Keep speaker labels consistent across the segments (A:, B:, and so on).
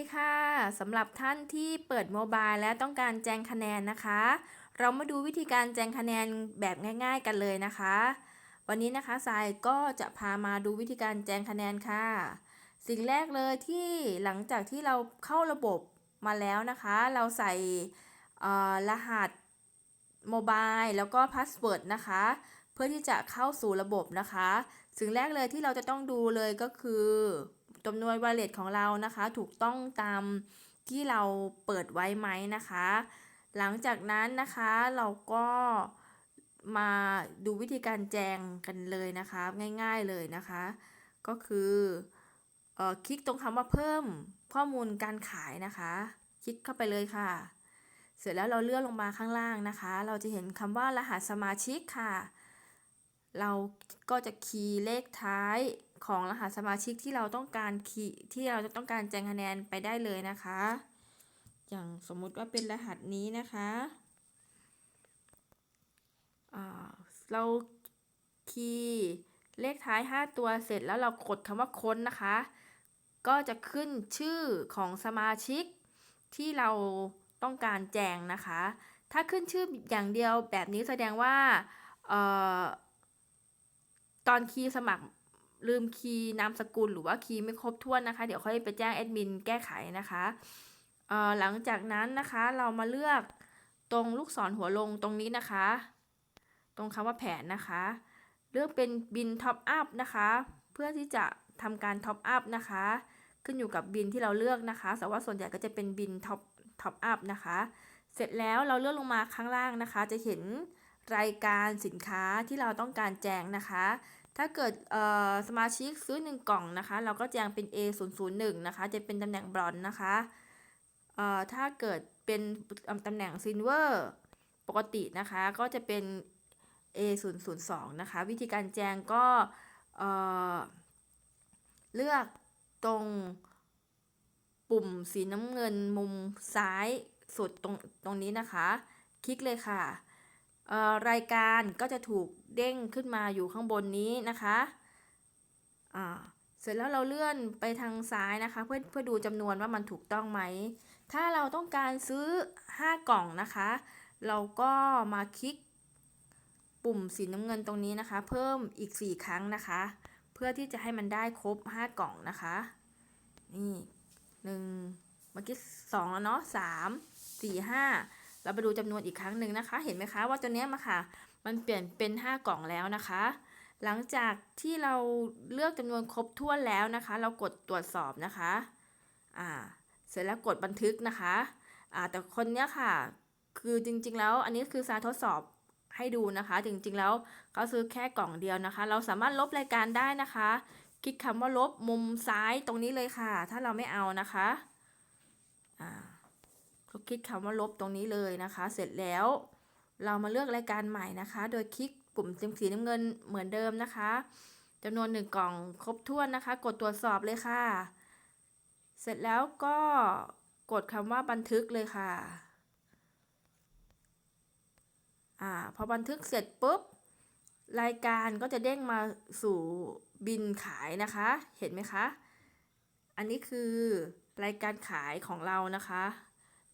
A: ดีค่ะสำหรับท่านที่เปิดโมบายและต้องการแจ้งคะแนนนะคะ เรามาดูวิธีการแจ้งคะแนนแบบง่าย ๆ กันเลยนะคะ วันนี้นะคะสายก็จะพามาดูวิธีการแจ้งคะแนนค่ะ สิ่งแรกเลยที่หลังจากที่เราเข้าระบบมาแล้วนะคะ เราใส่รหัสโมบายแล้วก็พาสเวิร์ดนะคะ เพื่อที่จะเข้าสู่ระบบนะคะ สิ่งแรกเลยที่เราจะต้องดูเลยก็คือ จำนวน wallet ของเรานะคะ ถูกต้องตามที่เราเปิดไว้ไหมนะคะ หลังจากนั้นนะคะเราก็มาดูวิธีการแจงกันเลยนะคะ ง่าย ๆเลยนะคะ ก็คือเออคลิกตรงคำว่าเพิ่มข้อมูลการขายนะคะ คลิกเข้าไปเลยค่ะ เสร็จแล้วเราเลื่อนลงมาข้างล่างนะคะ เราจะเห็นคำว่ารหัสสมาชิกค่ะ เราก็จะคีย์เลขท้าย ของรหัสสมาชิกที่เราต้องการคีที่เราจะต้องการแจ้งคะแนนไปได้เลยนะคะ อย่างสมมุติว่าเป็นรหัสนี้นะคะเราคีย์เลขท้าย 5 ตัวเสร็จแล้วเรากดคำว่าค้นนะคะ ก็จะขึ้นชื่อของสมาชิกที่เราต้องการแจ้งนะคะ ถ้าขึ้นชื่ออย่างเดียวแบบนี้แสดงว่าออตอนคีย์สมัคร ลืมคีย์นามสกุลหรือว่าคีย์ไม่ครบถ้วนนะคะ เดี๋ยวค่อยไปแจ้งแอดมินแก้ไขนะคะเอ่อหลังจากนั้นนะคะเรามาเลือกตรงลูกศรหัวลงตรงนี้นะคะ ตรงคำว่าแผนนะคะ เลือกเป็นบินท็อปอัพนะคะ เพื่อที่จะทำการท็อปอัพนะคะ ขึ้นอยู่กับบินที่เราเลือกนะคะแต่ว่าส่วนใหญ่ก็จะเป็นบินท็อปท็อปอัพนะคะ เสร็จแล้วเราเลื่อนลงมาข้างล่างนะคะ จะเห็นรายการสินค้าที่เราต้องการแจ้งนะคะ ถ้าเกิดสมาชิกซื้อ 1 กล่องนะคะ เราก็แจ้งเป็น A 0 0 1 นะคะ จะเป็นตำแหน่งบรอนนะคะถ้าเกิดเป็นตำแหน่งซิลเวอร์ปกตินะคะ ก็จะเป็น A 0 0 2 นะคะ วิธีการแจ้งก็เเลือกตรงปุ่มสีน้ำเงินมุมซ้ายสุดตรงตรงนี้นะคะ คลิกเลยค่ะ รายการก็จะถูกเด้งขึ้นมาอยู่ข้างบนนี้นะคะเสร็จแล้วเราเลื่อนไปทางซ้ายนะคะ เพื่อเพื่อดูจำนวนว่ามันถูกต้องไหม ถ้าเราต้องการซื้อ 5 กล่องนะคะ เราก็มาคลิกปุ่มสีน้ำเงินตรงนี้นะคะ เพิ่มอีก 4 ครั้งนะคะ เพื่อที่จะให้มันได้ครบ 5 กล่องนะคะ นี่หนึ่งเมื่อกี้สองแล้วเนาะสามสี่ห้า เราไปดูจำนวนอีกครั้งหนึ่งนะคะ เห็นไหมคะว่าตัวนี้มาค่ะ มันเปลี่ยนเป็น 5 กล่องแล้วนะคะ หลังจากที่เราเลือกจำนวนครบถ้วนแล้วนะคะ เรากดตรวจสอบนะคะอ่าเสร็จแล้วกดบันทึกนะคะอ่าแต่คนเนี้ยค่ะ คือจริงๆแล้วอันนี้คือสารทดสอบให้ดูนะคะ จริงๆแล้วเขาซื้อแค่กล่องเดียวนะคะ เราสามารถลบรายการได้นะคะ คลิกคำว่าลบมุมซ้ายตรงนี้เลยค่ะ ถ้าเราไม่เอานะคะอ่า คลิกคำว่าลบตรงนี้เลยนะคะ เสร็จแล้ว เรามาเลือกรายการใหม่นะคะ โดยคลิกปุ่มสีน้ำเงินเหมือนเดิมนะคะจำนวนหนึ่งกล่องครบถ้วนนะคะ กดตรวจสอบเลยค่ะ เสร็จแล้วก็กดคำว่าบันทึกเลยค่ะอ่าพอบันทึกเสร็จปุ๊บ รายการก็จะเด้งมาสู่บินขายนะคะ เห็นไหมคะ อันนี้คือรายการขายของเรานะคะ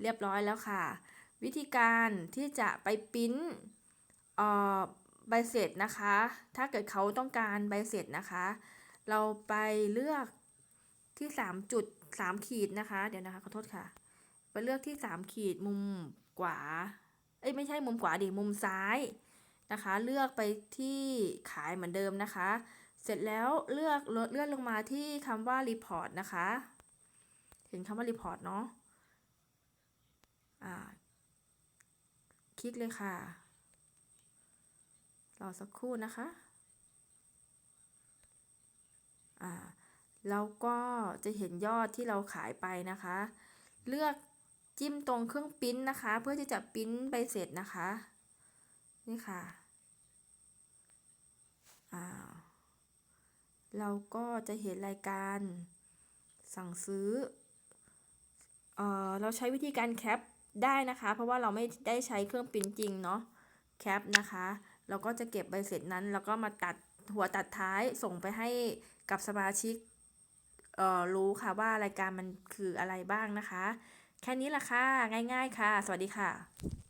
A: เรียบร้อยแล้วค่ะ วิธีการที่จะไปปิ้นใบเสร็จนะคะ ถ้าเกิดเขาต้องการใบเสร็จนะคะ เราไปเลือกที่3จุด3ขีดนะคะ เดี๋ยวนะคะขอโทษค่ะ ไปเลือกที่ 3 ขีดมุมขวา เอ้ยไม่ใช่มุมขวาดิมุมซ้ายนะคะ เลือกไปที่ขายเหมือนเดิมนะคะ เสร็จแล้วเลือกเลื่อนลงมาที่คำว่า report นะคะ เห็นคำว่า report เนาะ คลิกเลยค่ะ รอสักครู่นะคะ อ่า แล้วก็จะเห็นยอดที่เราขายไปนะคะ เลือกจิ้มตรงเครื่องปิ้นนะคะ เพื่อที่จะปิ้นใบเสร็จนะคะ นี่ค่ะ อ่า เราก็จะเห็นรายการสั่งซื้อ เอ่อ เราใช้วิธีการแคป ได้นะคะ เพราะว่าเราไม่ได้ใช้เครื่องปริ้นจริงเนาะแคปนะคะ เราก็จะเก็บใบเสร็จนั้น แล้วก็มาตัดหัวตัดท้ายส่งไปให้กับสมาชิกเอ่อรู้ค่ะว่ารายการมันคืออะไรบ้างนะคะ แค่นี้ละค่ะ ง่าย ๆ ค่ะ สวัสดีค่ะ